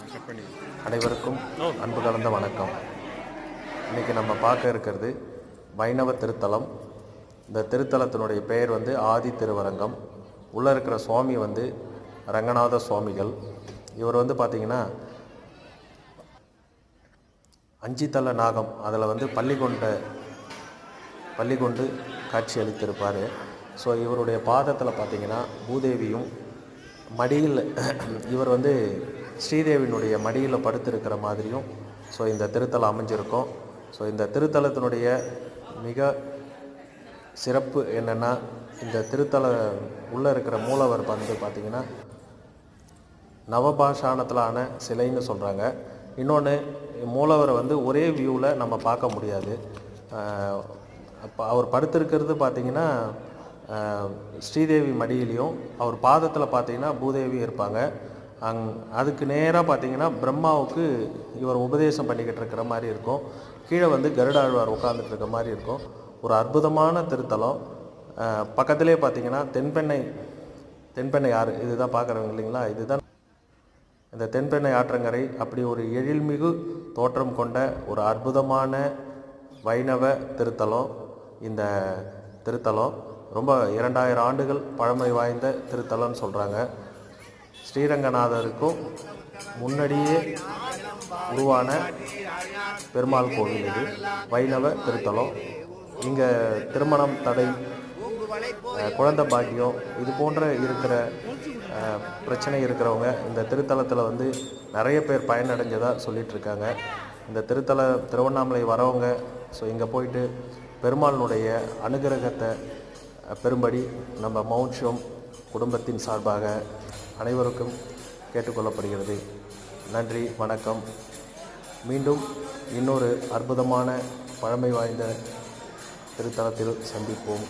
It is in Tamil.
அனைவருக்கும் அன்பு கலந்த வணக்கம். இன்றைக்கி நம்ம பார்க்க இருக்கிறது வைணவ திருத்தலம். இந்த திருத்தலத்தினுடைய பெயர் வந்து ஆதி திருவரங்கம். உள்ளே இருக்கிற சுவாமி வந்து ரங்கநாத சுவாமிகள். இவர் வந்து பார்த்திங்கன்னா அஞ்சித்தல நாகம் அதில் வந்து பள்ளி கொண்ட பள்ளி கொண்டு காட்சி அளித்திருப்பார். ஸோ இவருடைய பாதத்தில் பார்த்திங்கன்னா பூதேவியும் மடியில் இவர் வந்து ஸ்ரீதேவியினுடைய மடியில் படுத்திருக்கிற மாதிரியும் ஸோ இந்த திருத்தலம் அமைஞ்சிருக்கும். ஸோ இந்த திருத்தலத்தினுடைய மிக சிறப்பு என்னென்னா இந்த திருத்தல உள்ளே இருக்கிற மூலவர் வந்து பார்த்திங்கன்னா நவபாஷாணத்திலான சிலைன்னு சொல்கிறாங்க இன்னொன்று மூலவரை வந்து ஒரே வியூவில் நம்ம பார்க்க முடியாது. அப்போ அவர் படுத்திருக்கிறது பார்த்திங்கன்னா ஸ்ரீதேவி மடியிலையும் அவர் பாதத்தில் பார்த்திங்கன்னா பூதேவி இருப்பாங்க. அங் அதுக்கு நேராக பார்த்தீங்கன்னா பிரம்மாவுக்கு இவர் உபதேசம் பண்ணிக்கிட்டு இருக்கிற மாதிரி இருக்கும். கீழே வந்து கருடாழ்வார் உட்காந்துட்டு இருக்க மாதிரி இருக்கும். ஒரு அற்புதமான திருத்தலம். பக்கத்திலே பார்த்தீங்கன்னா தென்பெண்ணை தென்பெண்ணை ஆறு இதுதான் பார்க்குறவங்க இல்லைங்களா? இதுதான் இந்த தென்பெண்ணை ஆற்றங்கரை. அப்படி ஒரு எழில்மிகு தோற்றம் கொண்ட ஒரு அற்புதமான வைணவ திருத்தலம். இந்த திருத்தலம் ரொம்ப இரண்டாயிரம் ஆண்டுகள் பழமை வாய்ந்த திருத்தலம்னு சொல்கிறாங்க ஸ்ரீரங்கநாதருக்கும் முன்னாடியே உருவான பெருமாள் கோவில் இது. வைணவ திருத்தலம். இங்கே திருமணம் தடை குழந்தை பாக்கியம் இது போன்ற இருக்கிற பிரச்சனை இருக்கிறவங்க இந்த திருத்தலத்தில் வந்து நிறைய பேர் பயனடைஞ்சதாக சொல்லிகிட்ருக்காங்க இந்த திருத்தல திருவண்ணாமலை வரவங்க ஸோ இங்கே போயிட்டு பெருமாளினுடைய அனுகிரகத்தை பெரும்படி பெறும்படி நம்ம மௌன்ஷம் குடும்பத்தின் சார்பாக அனைவருக்கும் கேட்டுக்கொள்ளப்படுகிறது. நன்றி வணக்கம். மீண்டும் இன்னொரு அற்புதமான பழமை வாய்ந்த திருத்தலத்தில் சந்திப்போம்.